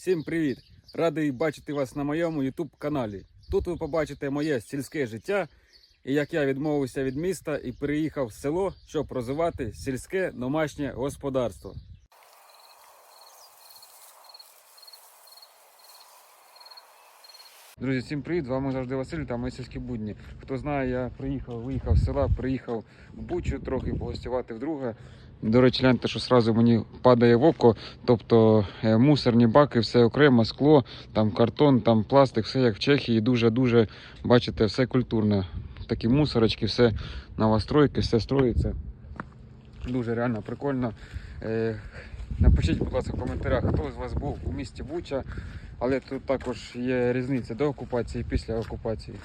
Всім привіт! Радий бачити вас на моєму YouTube каналі. Тут ви побачите моє сільське життя і як я відмовився від міста і переїхав в село, щоб розвивати сільське домашнє господарство. Друзі, всім привіт! З вами завжди Василь та мої сільські будні. Хто знає, я приїхав, виїхав з села, приїхав в Бучу трохи погостювати вдруге. До речі, гляньте, що одразу мені падає в око. Тобто е, мусорні баки, все окремо, скло, там картон, там пластик, все як в Чехії. Дуже-дуже, бачите, все культурно. Такі мусорочки, все новостройки, все строїться. Дуже реально прикольно. Е, Напишіть, будь ласка, в коментарях, хто з вас був у місті Буча, але тут також є різниця до окупації і після окупації.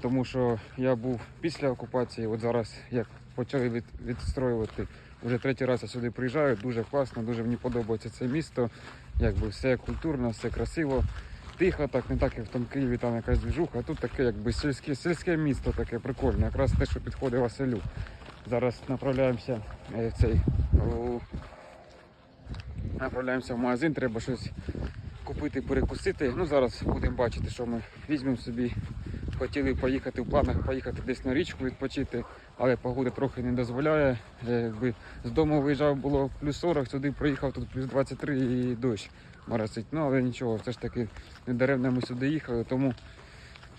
Тому що я був після окупації, от зараз як почали від, відстроювати. Вже третій раз я сюди приїжджаю, дуже класно, дуже мені подобається це місто. Якби все культурно, все красиво, тихо, так не так, як в тому Києві, там якась движуха, а тут таке якби сільське, сільське місто таке прикольне, якраз те, що підходить Василю. Зараз направляємося е, в цей направляємося в магазин, треба щось купити, перекусити. Ну зараз будемо бачити, що ми візьмемо собі. Хотіли поїхати в планах, поїхати десь на річку відпочити, але погода трохи не дозволяє. Якби з дому виїжджав було плюс 40, сюди приїхав тут плюс 23 і дощ моросить. Ну але нічого, все ж таки недаремно ми сюди їхали, тому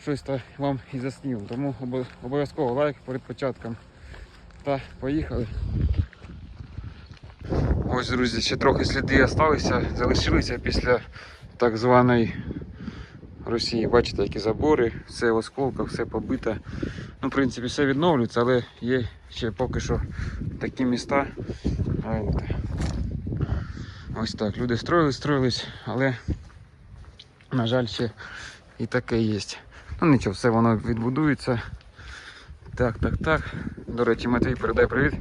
щось то вам і заснів. Тому обов'язково лайк перед початком. Та поїхали. Ось, друзі, ще трохи сліди залишилися після так званої Росії. Бачите, які забори, все в осколках, все побите. Ну, в принципі, все відновлюється, але є ще поки що такі міста. Ось так. Люди строїлись, строїлись, але, на жаль, ще і таке є. Ну нічого, все воно відбудується. Так, так, так. До речі, Матвій передай привіт.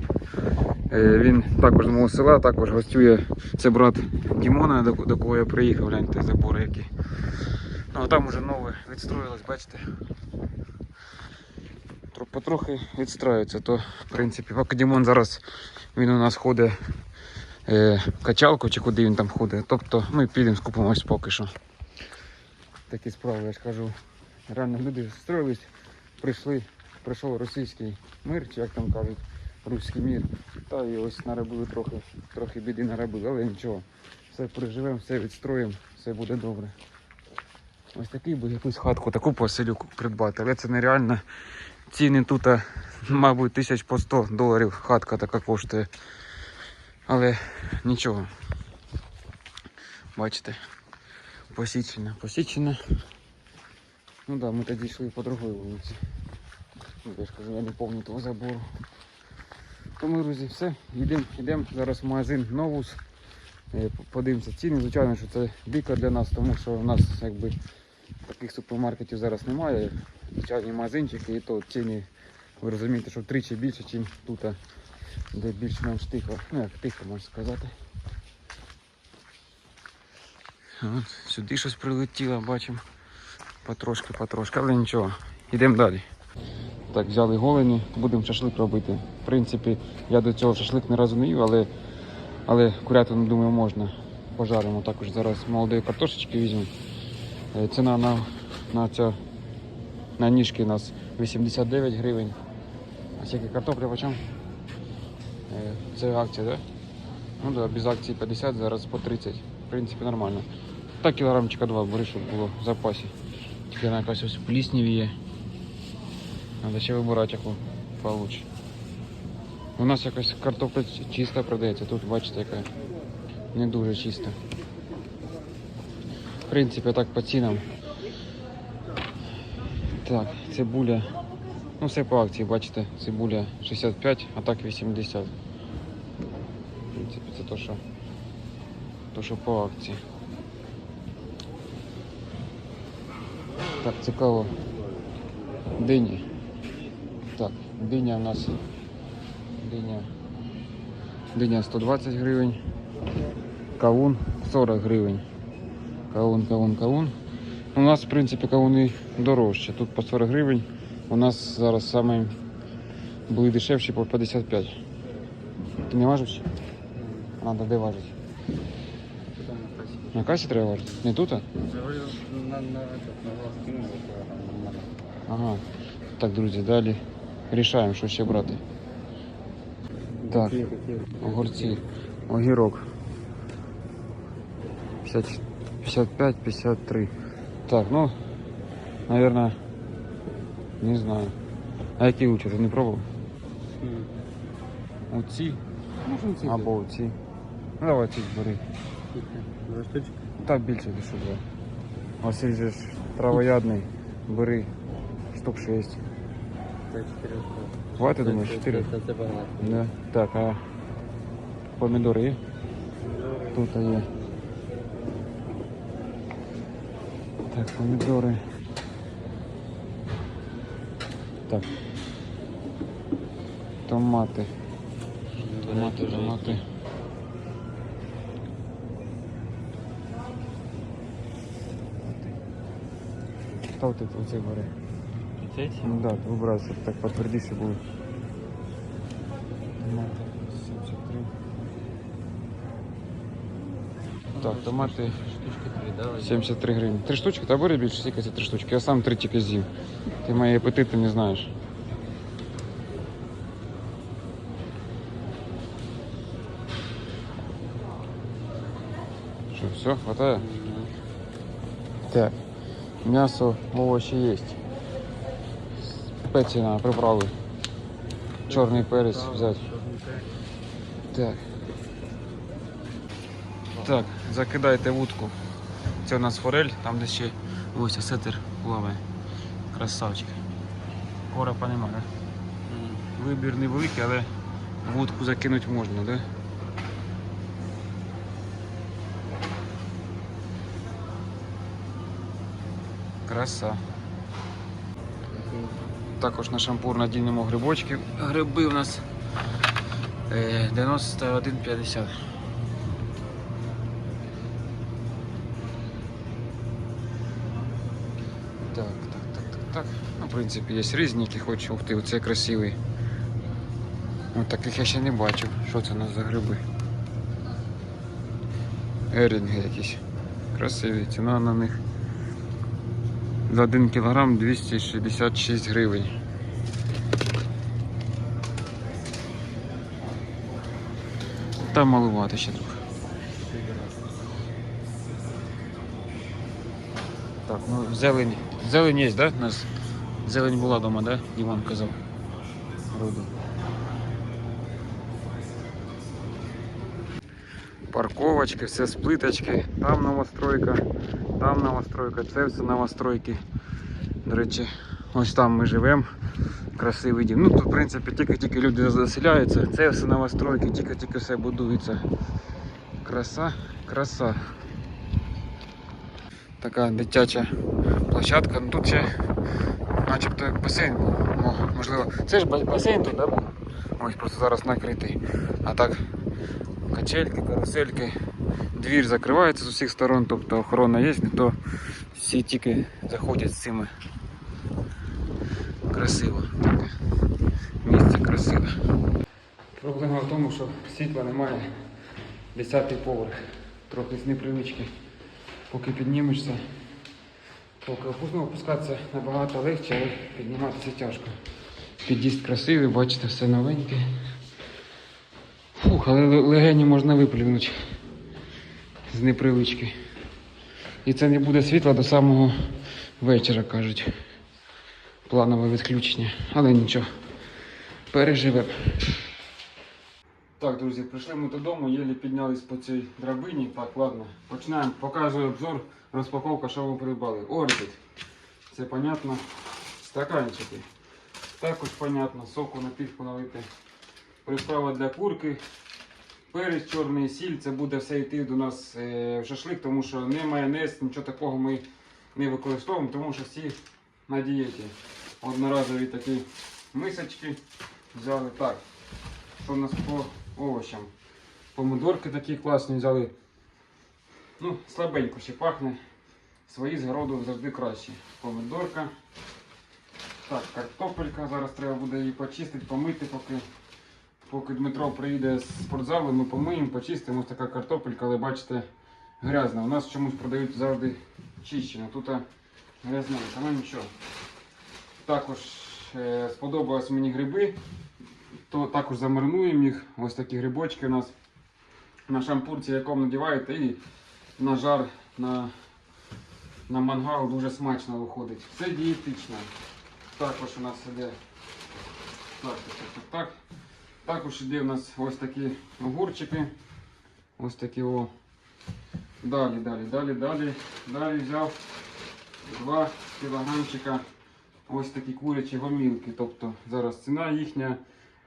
Е, Він також з мого села, також гостює. Це брат Дімона, до кого я приїхав, гляньте забори які. Ну а там уже нове відстроїлось, бачите. Потрохи відстроюється, то в принципі, поки Дімон зараз він у нас ходить е, качалку чи куди він там ходить. Тобто ми підемо скупимось поки що. Такі справи, я ж кажу. Реально люди строїлись, прийшли, прийшов російський мир, чи як там кажуть, руський мір. Та і ось наробили трохи, трохи біди наробили, але нічого. Все переживемо, все відстроїмо, все буде добре. Ось такий би якусь хатку, таку по селю придбати, але це нереально. Ціни тут, мабуть, тисяч по 100 доларів хатка така коштує. Але нічого. Бачите, посічена, посічена. Ну так, да, ми тоді йшли по другій вулиці. Ну, я ж кажу, я не пам'ятаю того забору. Тому, друзі, все, йдемо, йдемо зараз в магазин Новус. Е, Подивимося ціни. Звичайно, що це дико для нас, тому що в нас якби таких супермаркетів зараз немає. Звичайні магазинчики і то ціни, ви розумієте, що втричі більше, ніж тут, де більш-менш тихо. Ну як тихо можна сказати. От, сюди щось прилетіло, бачимо. Потрошки, потрошки, але нічого. Йдемо далі. Так, взяли голені, будемо шашлик робити. В принципі, я до цього шашлик не їв, але, але курятину, думаю, можна. Пожаримо також зараз молодої картошечки візьмемо. Е, Ціна на, на, ця, на ніжки у нас 89 гривень. А скільки картопля по чому? Е, Це акція? Да? Ну да, без акції 50, зараз по 30. В принципі, нормально. Так кілограмчика два бери, щоб було в запасі. Тільки вона якась ось плісніві є. Треба ще вибирати яку получше. У нас якась картопля чиста продається, тут бачите яка не дуже чиста. В принципі, так по цінам. Так, цибуля. Ну все по акції, бачите, цибуля 65, а так 80. В принципі, це то, що, то, що по акції. Так, цікаво. Дині. Так, диня у нас диня. Диня 120 гривень. Кавун 40 гривень. Кавун, кавун, кавун. У нас, в принципі, кавуни дорожче. Тут по 40 гривень. У нас зараз саме були дешевші по 55. Ти не важиш? Надо де важить? На касі треба варити? Не тут? а? Ага. Так, друзі, далі рішаємо, що ще брати. Так, огурці, огірок. 50 55, 53. Так, ну, наверное, не знаю. А які лучше, ти не пробував? М. Оці Можем цифры. або оці. Ну давай ці бери. Два штучки. Так більше більше два. Василь же ж травоядний. Бери штук 6. Так, четыре. Хватить, думаєш, 4? Это, это погнали. Да. Так, а помідори є? Тут є. Так, помідори. Так. Томати. Томати, томати. Став ти оцей бери. Эти? Ну да, вибирай, щоб так потвердіше було. Томати 73. Так, томати Штучки три, да? возьмем? 73 гривні. Три штучки? Та бери більше, скільки це три штучки. Я сам три тільки з'їв. Ти мої апетити не знаєш. Що, все, хватає? Так, м'ясо, овочі є. Спеції на приправи. Чорний перець взяти. Так. Так, закидайте вудку. Це у нас форель, там де ще ось сетер плаває. Красавчик. Коропа немає, да? Вибір невеликий, але вудку закинути можна, да? Краса. Також на шампур надінемо грибочки. Гриби у нас е, 91,50. В принципі, є різні, які хочу. Ух ти, оце красивий. От таких я ще не бачив. Що це у нас за гриби? Ерінги якісь. Красиві. Ціна на них за 1 кілограм 266 гривень. Там малувати ще трохи. Так, ну зелень. Зелень є, да? У нас зелень була вдома, да? Іван казав. Руди. Парковочки, все з плиточки. Там новостройка, там новостройка, це все новостройки. До речі, ось там ми живемо. Красивий дім. Ну тут, в принципі, тільки-тільки люди заселяються. Це все новостройки, тільки-тільки все будується. Краса, краса. Така дитяча площадка. Ну тут ще начебто як басейн був. О, можливо. Це ж басейн тут, да, був? Ось просто зараз накритий. А так качельки, карусельки. Двір закривається з усіх сторон, тобто охорона є, не то всі тільки заходять з цими. Красиво. Місце красиве. Проблема в тому, що світла немає. Десятий поверх. Трохи з непривички. Поки піднімешся, поки опу- ну, опускатися набагато легше, але підніматися тяжко. Під'їзд красивий, бачите, все новеньке. Фух, але легені можна виплюнути з непривички. І це не буде світла до самого вечора, кажуть. Планове відключення. Але нічого. Переживемо. Так, друзі, прийшли ми додому, єлі піднялись по цій драбині. Так, ладно. Починаємо. Показую обзор, розпаковка, що ви придбали. Орбіт. Це понятно. Стаканчики. Також понятно, соку напівку налити. Приправа для курки. Перець, чорний сіль, це буде все йти до нас е, в шашлик, тому що не майонез, нічого такого ми не використовуємо, тому що всі на дієті. Одноразові такі мисочки взяли. Так, що у нас по овочам? Помидорки такі класні взяли. Ну, слабенько ще пахне. Свої з городу завжди краще. Помидорка. Так, картопелька. Зараз треба буде її почистити, помити, поки, поки Дмитро приїде з спортзалу, ми помиємо, почистимо. Ось така картопелька, але бачите, грязна. У нас чомусь продають завжди чищено. Тут а, грязненько, ну нічого. Також е, сподобались мені гриби, то також замаринуємо їх. Ось такі грибочки у нас на шампурці, якому надіваєте, і на жар, на, на мангал дуже смачно виходить. Це дієтично. Також у нас іде так, так, так, так. Також іде у нас ось такі огурчики. Ось такі о. Далі, далі, далі, далі. Далі взяв 2 кілограмчика ось такі курячі гомілки. Тобто зараз ціна їхня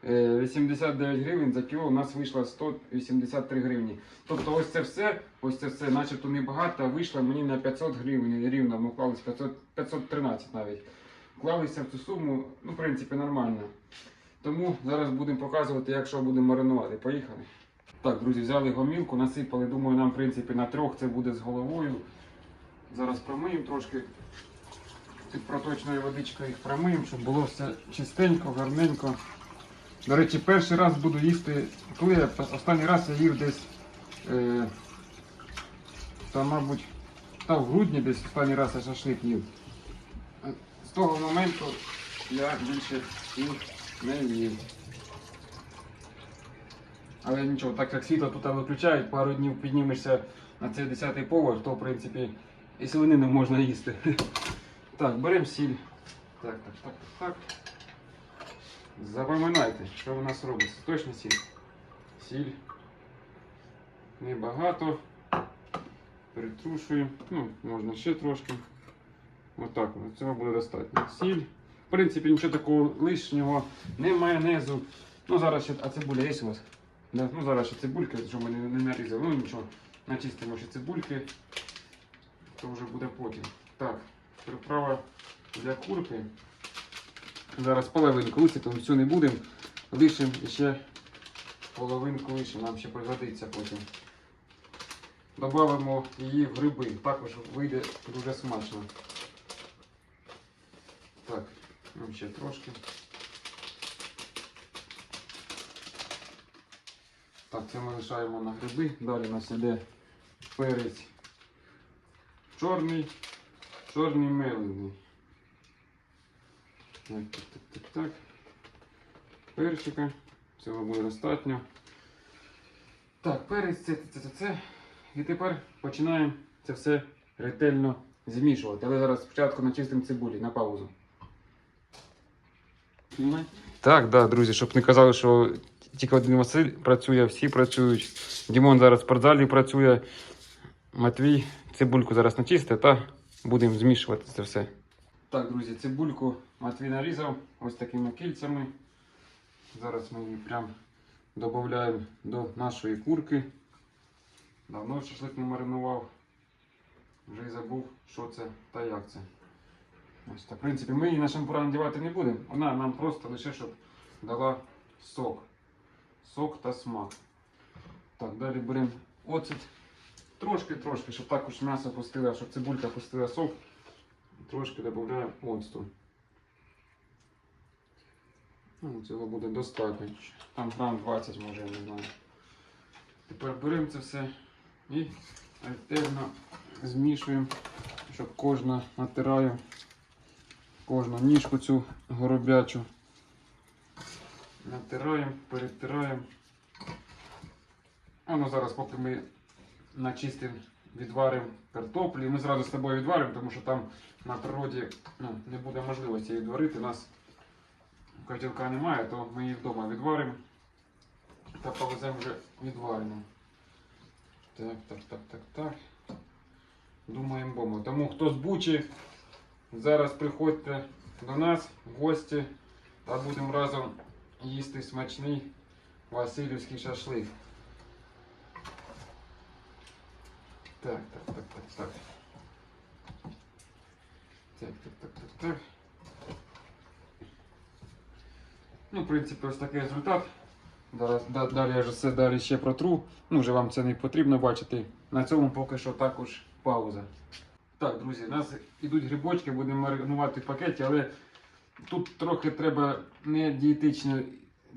89 гривень за кіло у нас вийшла 183 гривні. Тобто ось це все, ось це все, начебто небагато, вийшло мені на 500 гривень рівно. Ми вклались 500, 513 навіть. Вклалися в цю суму, ну, в принципі, нормально. Тому зараз будемо показувати, як що будемо маринувати. Поїхали. Так, друзі, взяли гомілку, насипали. Думаю, нам в принципі на трьох це буде з головою. Зараз промиємо трошки. Під проточною водичкою їх промиємо, щоб було все чистенько, гарненько. До речі, перший раз буду їсти, коли я останній раз я їв десь, е, та, мабуть, та в грудні десь останній раз я шашлик їв. З того моменту я більше їх не їв. Але нічого, так як світло тут виключають, пару днів піднімешся на цей 10-й поверх, то в принципі і свинину можна їсти. Так, беремо сіль. Так, так, так, так. Запам'ятайте, що у нас робиться. Точно сіль. Сіль. Небагато. Притрушуємо. Ну, можна ще трошки. Отак, от цього буде достатньо. Сіль. В принципі, нічого такого лишнього, не майонезу. Ну, зараз ще, а цибуля є у вас? Да? Ну, зараз ще цибулька, що ми не, не нарізали. Ну нічого, начистимо ще цибульки. То вже буде потім. Так, приправа для курки. Зараз половинку висипемо, всю не будемо. Лишимо ще половинку лишимо, нам ще пригодиться потім. Добавимо її в гриби, також вийде дуже смачно. Так, нам ще трошки. Так, це ми лишаємо на гриби. Далі у нас іде перець чорний, чорний мелений. Так, так, так, так, так. Перчика. Цього буде достатньо. Так, перець, це, це, це, це. І тепер починаємо це все ретельно змішувати. Але зараз спочатку начистимо цибулі на паузу. Так, да, друзі, щоб не казали, що тільки один Василь працює, всі працюють. Дімон зараз в спортзалі працює. Матвій цибульку зараз начистить та будемо змішувати це все. Так, друзі, цибульку Матвій нарізав ось такими кільцями. Зараз ми її прям додаємо до нашої курки. Давно шашлик не маринував. Вже й забув, що це та як це. Ось так. В принципі, ми її на шампура надівати не будемо. Вона нам просто лише щоб дала сок. Сок та смак. Так, далі беремо оцет. Трошки-трошки, щоб також м'ясо пустило, щоб цибулька пустила сок. Трошки додаємо оцту. Ну, цього буде достатньо. Там грам 20 може, я не знаю. Тепер беремо це все і ретельно змішуємо, щоб кожна натираю кожну ніжку цю горобячу. Натираємо, перетираємо. А ну зараз, поки ми начистимо, відваримо картоплі. Ми зразу з тобою відваримо, тому що там на природі ну, не буде можливості відварити. У нас котілка немає, то ми її вдома відваримо та повеземо вже відварено. Так, так, так, так, так. Думаємо бомбу. Тому хто з Бучі, зараз приходьте до нас в гості та будемо разом їсти смачний Васильівський шашлик. Так, так, так, так, так. Так, так, так, так, так. Ну, в принципі, ось такий результат. Далі я ж все далі ще протру. Ну, вже вам це не потрібно бачити. На цьому поки що також пауза. Так, друзі, у нас ідуть грибочки, будемо маринувати в пакеті, але тут трохи треба не дієтичні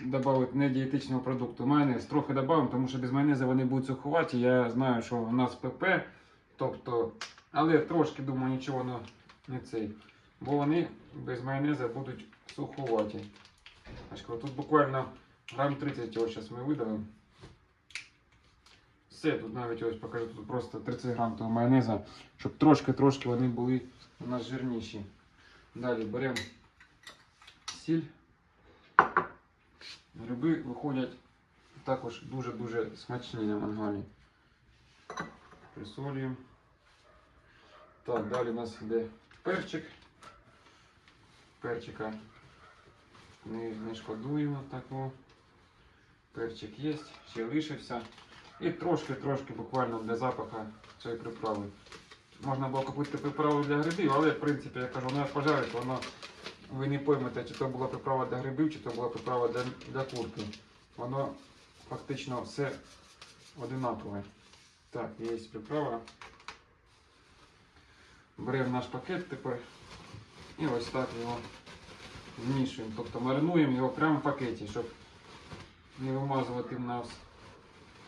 додати не дієтичного продукту. Майонез трохи додамо, тому що без майонезу вони будуть суховаті. Я знаю, що у нас ПП, тобто, але трошки думаю, нічого не цей. Бо вони без майонезу будуть суховаті. Тут буквально грам 30 його зараз ми видали. Все, тут навіть ось покажу, тут просто 30 грам того майонеза, щоб трошки-трошки вони були у нас жирніші. Далі беремо сіль. Гриби виходять також дуже-дуже смачні на мангалі. Присолюємо. Так, далі у нас йде перчик. Перчика не, не шкодуємо такого. Перчик є, ще лишився. І трошки-трошки буквально для запаху цієї приправи. Можна було купити приправу для грибів, але в принципі я кажу, вона пожарить, воно ви не поймете, чи то була приправа для грибів, чи то була приправа для, для курки. Воно фактично все одинакове. Так, є приправа. Беремо наш пакет тепер і ось так його змішуємо. Тобто маринуємо його прямо в пакеті, щоб не вимазувати в нас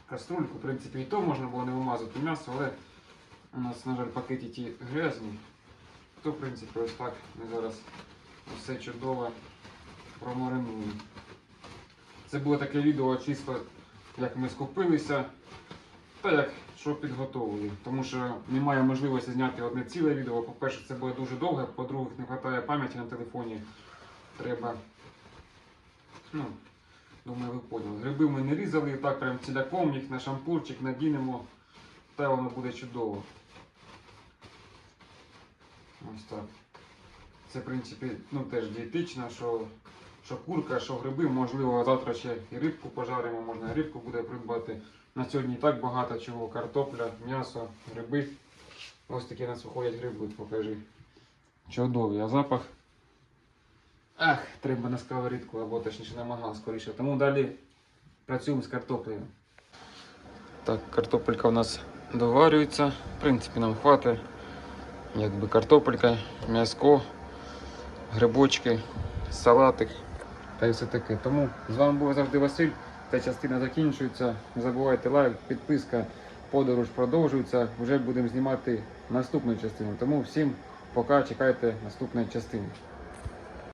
каструльку. В принципі, і то можна було не вимазати м'ясо, але у нас, на жаль, пакеті ті грязні. То, в принципі, ось так ми зараз все чудово промаринуємо. Це було таке відео чисто, як ми скупилися та як що підготовили. Тому що немає можливості зняти одне ціле відео. По-перше, це буде дуже довго, по-друге, не вистачає пам'яті на телефоні. Треба. Ну, думаю, ви поняли. Гриби ми не різали, так прям ціляком їх на шампурчик надінемо, та воно буде чудово. Ось так. Це, в принципі, ну, теж дієтично, що, що курка, що гриби, можливо, завтра ще і рибку пожаримо, можна рибку буде придбати. На сьогодні і так багато чого. Картопля, м'ясо, гриби. Ось такі у нас виходять гриби, покажи. Чудовий, а запах. Ах, треба на сковорідку, або точніше на мангал скоріше. Тому далі працюємо з картоплею. Так, картопелька у нас доварюється. В принципі, нам хватить. Якби картопелька, м'яско, грибочки, салатик та й все таке. Тому з вами був завжди Василь. Ця частина закінчується. Не забувайте лайк, підписка, подорож продовжується. Вже будемо знімати наступну частину. Тому всім пока, чекайте наступної частини.